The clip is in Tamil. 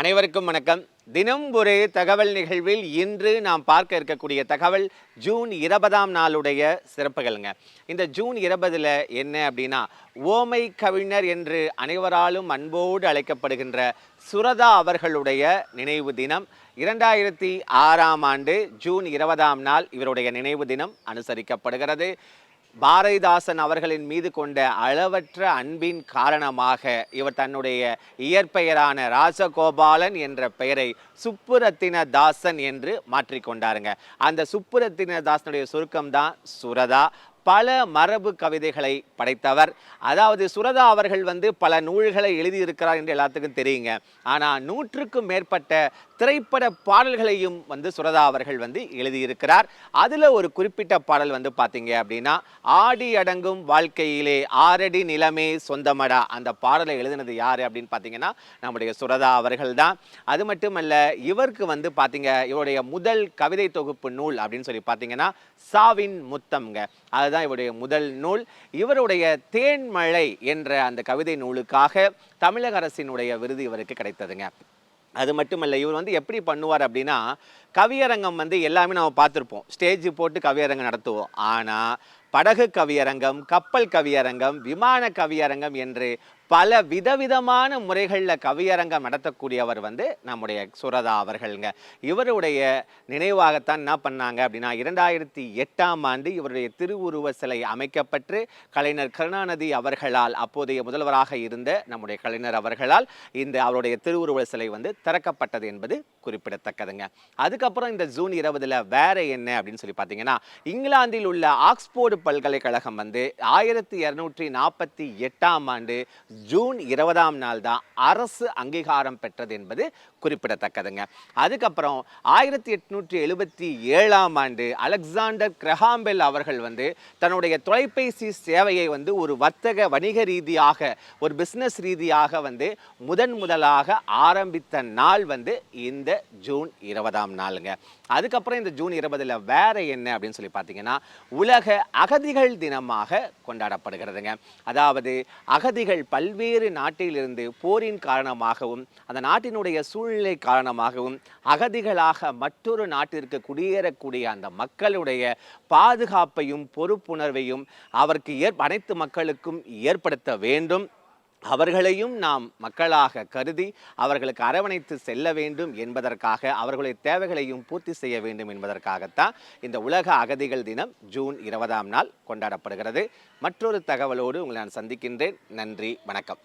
அனைவருக்கும் வணக்கம். தினம் ஒரு தகவல் நிகழ்வில் இன்று நாம் பார்க்க இருக்கக்கூடிய தகவல் ஜூன் இருபதாம் நாளுடைய சிறப்புகள்ங்க. இந்த ஜூன் இருபதில் என்ன அப்படின்னா ஓமை கவிஞர் என்று அனைவராலும் அன்போடு அழைக்கப்படுகின்ற சுரதா அவர்களுடைய நினைவு தினம். இரண்டாயிரத்தி ஆறாம் ஆண்டு ஜூன் இருபதாம் நாள் இவருடைய நினைவு தினம் அனுசரிக்கப்படுகிறது. பாரதிதாசன் அவர்களின் மீது கொண்ட அளவற்ற அன்பின் காரணமாக இவர் தன்னுடைய இயற்பெயரான ராசகோபாலன் என்ற பெயரை சுப்புரத்தின தாசன் என்று மாற்றிக்கொண்டாருங்க. அந்த சுப்புரத்தின தாசனுடைய சுருக்கம்தான் சுரதா. பல மரபு கவிதைகளை படைத்தவர். அதாவது சுரதா அவர்கள் வந்து பல நூல்களை எழுதியிருக்கிறார் என்று எல்லாத்துக்கும் தெரியுங்க. ஆனால் நூற்றுக்கும் மேற்பட்ட திரைப்பட பாடல்களையும் வந்து சுரதா அவர்கள் வந்து எழுதியிருக்கிறார். அதில் ஒரு குறிப்பிட்ட பாடல் வந்து பார்த்தீங்க அப்படின்னா ஆடி அடங்கும் வாழ்க்கையிலே ஆரடி நிலமே சொந்தமடா. அந்த பாடலை எழுதினது யார் அப்படின்னு பார்த்தீங்கன்னா நம்முடைய சுரதா அவர்கள் தான். அது மட்டுமல்ல இவருக்கு வந்து பார்த்தீங்க இவருடைய முதல் கவிதை தொகுப்பு நூல் அப்படின்னு சொல்லி பார்த்தீங்கன்னா சாவின் முத்தம்ங்க. அதுதான் இவருடைய முதல் நூல். இவருடைய தேன்மழை என்ற அந்த கவிதை நூலுக்காக தமிழக அரசினுடைய விருது இவருக்கு கிடைத்ததுங்க. அது மட்டும் இல்லை இவர் வந்து எப்படி பண்ணுவார் அப்படின்னா கவியரங்கம் வந்து எல்லாமே நம்ம பார்த்துருப்போம். ஸ்டேஜ் போட்டு கவியரங்கம் நடத்துவோம். ஆனால் படகு கவியரங்கம் கப்பல் கவியரங்கம் விமான கவியரங்கம் என்று பல விதவிதமான முறைகளில் கவியரங்கம் நடத்தக்கூடியவர் வந்து நம்முடைய சுரதா அவர்கள்ங்க. இவருடைய நினைவாகத்தான் என்ன பண்ணாங்க அப்படின்னா இரண்டாயிரத்தி எட்டாம் ஆண்டு இவருடைய திருவுருவ சிலை அமைக்கப்பட்டு கலைஞர் கருணாநிதி அவர்களால் அப்போதைய முதல்வராக இருந்த நம்முடைய கலைஞர் அவர்களால் இந்த அவருடைய திருவுருவ சிலை வந்து திறக்கப்பட்டது என்பது குறிப்பிடத்தக்கதுங்க. அதுக்கப்புறம் இந்த ஜூன் இருபதில் வேற என்ன அப்படின்னு சொல்லி பார்த்தீங்கன்னா இங்கிலாந்தில் உள்ள ஆக்ஸ்போர்டு பல்கலைக்கழகம் வந்து ஆயிரத்தி இரநூற்றி நாற்பத்தி எட்டாம் ஆண்டு ஜூன் இருபதாம் நாள் தான் அரசு அங்கீகாரம் பெற்றது என்பது குறிப்பிடத்தக்கதுங்க. அதுக்கப்புறம் ஆயிரத்தி எட்நூற்றி எழுபத்தி ஏழாம் ஆண்டு அலெக்சாண்டர் கிரஹாம்பெல் அவர்கள் வந்து தன்னுடைய தொலைபேசி சேவையை வந்து ஒரு வர்த்தக வணிக ரீதியாக ஒரு பிஸ்னஸ் ரீதியாக வந்து முதன் முதலாக ஆரம்பித்த நாள் வந்து இந்த ஜூன் இருபதாம் நாளுங்க. அதுக்கப்புறம் இந்த ஜூன் இருபதில் வேற என்ன அப்படின்னு சொல்லி பார்த்தீங்கன்னா உலக அகதிகள் தினமாக கொண்டாடப்படுகிறதுங்க. அதாவது அகதிகள் பல்வேறு நாட்டிலிருந்து போரின் காரணமாகவும் அந்த நாட்டினுடைய சூழ்நிலை காரணமாகவும் அகதிகளாக மற்றொரு நாட்டிற்கு குடியேறக்கூடிய அந்த மக்களுடைய பாதுகாப்பையும் பொறுப்புணர்வையும் அவருக்கு ஏற் அனைத்து மக்களுக்கும் ஏற்படுத்த வேண்டும். அவர்களையும் நாம் மக்களாக கருதி அவர்களுக்கு அரவணைத்து செல்ல வேண்டும் என்பதற்காக அவர்களுடைய தேவைகளையும் பூர்த்தி செய்ய வேண்டும் என்பதற்காகத்தான் இந்த உலக அகதிகள் தினம் ஜூன் இருபதாம் நாள் கொண்டாடப்படுகிறது. மற்றொரு தகவலோடு உங்களை நான் சந்திக்கின்றேன். நன்றி வணக்கம்.